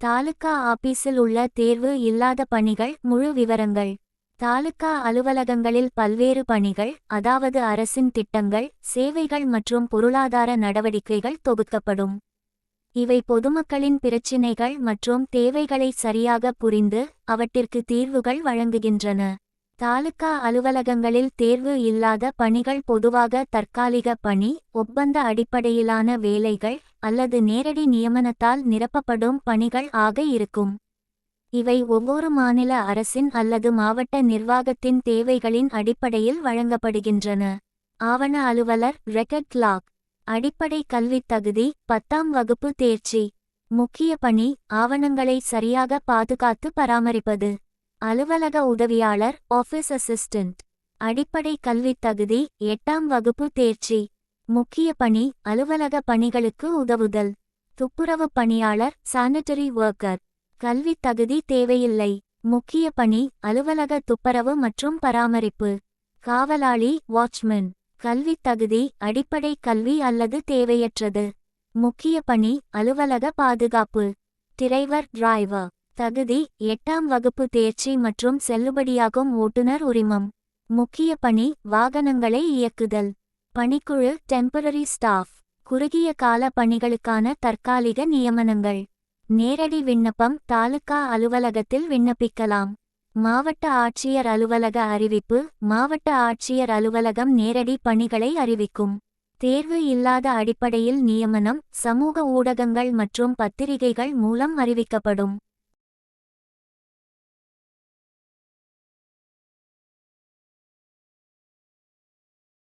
தாலுகா ஆபீஸில் உள்ள தேர்வு இல்லாத பணிகள் முழு விவரங்கள். தாலுகா அலுவலகங்களில் பல்வேறு பணிகள் அதாவது அரசின் திட்டங்கள் சேவைகள் மற்றும் பொருளாதார நடவடிக்கைகள் தொகுக்கப்படும். இவை பொதுமக்களின் பிரச்சினைகள் மற்றும் தேவைகளை சரியாக புரிந்து அவற்றிற்கு தீர்வுகள் வழங்குகின்றன. தாலுகா அலுவலகங்களில் தேர்வு இல்லாத பணிகள் பொதுவாக தற்காலிக பணி ஒப்பந்த அடிப்படையிலான வேலைகள் அல்லது நேரடி நியமனத்தால் நிரப்பப்படும் பணிகள் ஆக இருக்கும். இவை ஒவ்வொரு மாநில அரசின் அல்லது மாவட்ட நிர்வாகத்தின் தேவைகளின் அடிப்படையில் வழங்கப்படுகின்றன. ஆவண அலுவலர் ரெக்கட் கிளாக் அடிப்படை கல்வித் தகுதி பத்தாம் வகுப்பு தேர்ச்சி. முக்கிய பணி ஆவணங்களை சரியாக பாதுகாத்து பராமரிப்பது. அலுவலக உதவியாளர் ஆஃபீஸ் அசிஸ்டன்ட் அடிப்படை கல்வித் தகுதி எட்டாம் வகுப்பு தேர்ச்சி. முக்கிய பணி அலுவலக பணிகளுக்கு உதவுதல். துப்புரவு பணியாளர் சானிட்டரி ஒர்க்கர் கல்வித் தகுதி தேவையில்லை. முக்கிய பணி அலுவலக துப்புரவு மற்றும் பராமரிப்பு. காவலாளி வாட்ச்மேன் கல்வித் தகுதி அடிப்படை கல்வி அல்லது தேவையற்றது. முக்கிய பணி அலுவலக பாதுகாப்பு. டிரைவர் டிரைவர் தகுதி எட்டாம் வகுப்பு தேர்ச்சி மற்றும் செல்லுபடியாகும் ஓட்டுநர் உரிமம். முக்கிய பணி வாகனங்களை இயக்குதல். பணிக்குழு டெம்பரரி ஸ்டாஃப் குறுகிய கால பணிகளுக்கான தற்காலிக நியமனங்கள். நேரடி விண்ணப்பம் தாலுகா அலுவலகத்தில் விண்ணப்பிக்கலாம். மாவட்ட ஆட்சியர் அலுவலக அறிவிப்பு மாவட்ட ஆட்சியர் அலுவலகம் நேரடி பணிகளை அறிவிக்கும். தேர்வு இல்லாத அடிப்படையில் நியமனம் சமூக ஊடகங்கள் மற்றும் பத்திரிகைகள் மூலம் அறிவிக்கப்படும்.